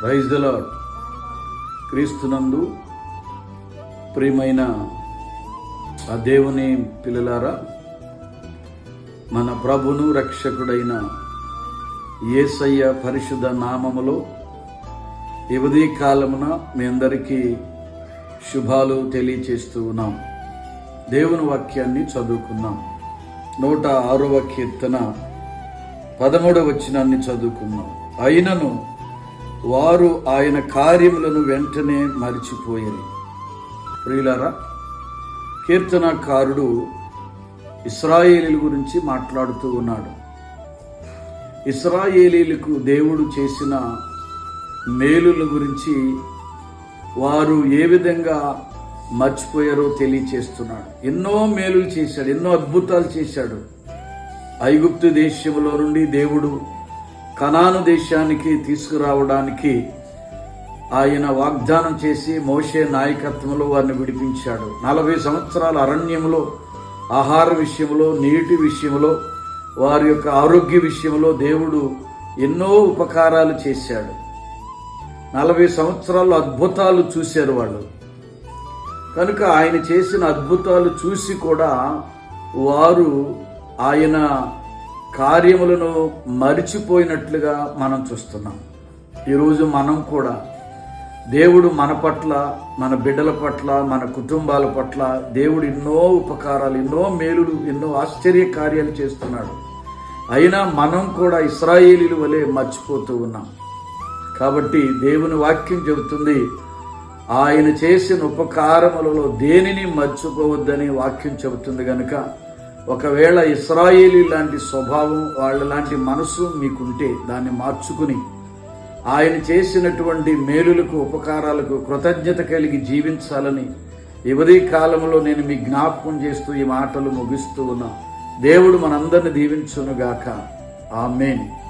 Praise the Lord క్రీస్తునందు ప్రియమైన ఆ దేవుని పిల్లలారా మన ప్రభును రక్షకుడైన యేసయ్య పరిశుద్ధ నామములో యువదీ కాలమున మీ అందరికీ శుభాలు తెలియచేస్తూ ఉన్నాం. దేవుని వాక్యాన్ని చదువుకున్నాం నూట ఆరవ కీర్తన పదమూడవ వచ్చినాన్ని చదువుకున్నాం అయినను వారు ఆయన కార్యములను వెంటనే మరిచిపోయారు. ప్రియులారా కీర్తనకారుడు ఇస్రాయేలీల గురించి మాట్లాడుతూ ఉన్నాడు. ఇస్రాయేలీలకు దేవుడు చేసిన మేలుల గురించి వారు ఏ విధంగా మర్చిపోయారో తెలియచేస్తున్నాడు. ఎన్నో మేలులు చేశాడు ఎన్నో అద్భుతాలు చేశాడు. ఐగుప్తు దేశంలో నుండి దేవుడు కనాను దేశానికి తీసుకురావడానికి ఆయన వాగ్దానం చేసి మోషే నాయకత్వంలో వారిని విడిపించాడు. నలభై సంవత్సరాల అరణ్యంలో ఆహార విషయంలో నీటి విషయంలో వారి యొక్క ఆరోగ్య విషయంలో దేవుడు ఎన్నో ఉపకారాలు చేశాడు. నలభై సంవత్సరాలు అద్భుతాలు చూశారు వాళ్ళు. కనుక ఆయన చేసిన అద్భుతాలు చూసి కూడా వారు ఆయన కార్యములను మరిచిపోయినట్లుగా మనం చూస్తున్నాం. ఈరోజు మనం కూడా దేవుడు మన పట్ల మన బిడ్డల పట్ల మన కుటుంబాల పట్ల దేవుడు ఎన్నో ఉపకారాలు ఎన్నో మేలులు ఎన్నో ఆశ్చర్య కార్యాలు చేస్తున్నాడు. అయినా మనం కూడా ఇస్రాయేలీలు వలె మర్చిపోతూ ఉన్నాం. కాబట్టి దేవుని వాక్యం చెబుతుంది ఆయన చేసిన ఉపకారములలో దేనిని మర్చిపోవద్దని వాక్యం చెబుతుంది కనుక ఒకవేళ ఇస్రాయేలీ లాంటి స్వభావం వాళ్ళ లాంటి మనసు మీకుంటే దాన్ని మార్చుకుని ఆయన చేసినటువంటి మేలులకు ఉపకారాలకు కృతజ్ఞత కలిగి జీవించాలని ఎవరి కాలంలో నేను మీ జ్ఞాపకం చేస్తూ ఈ మాటలు ముగిస్తూ ఉన్నా. దేవుడు మనందరిని దీవించునుగాక. ఆమెన్.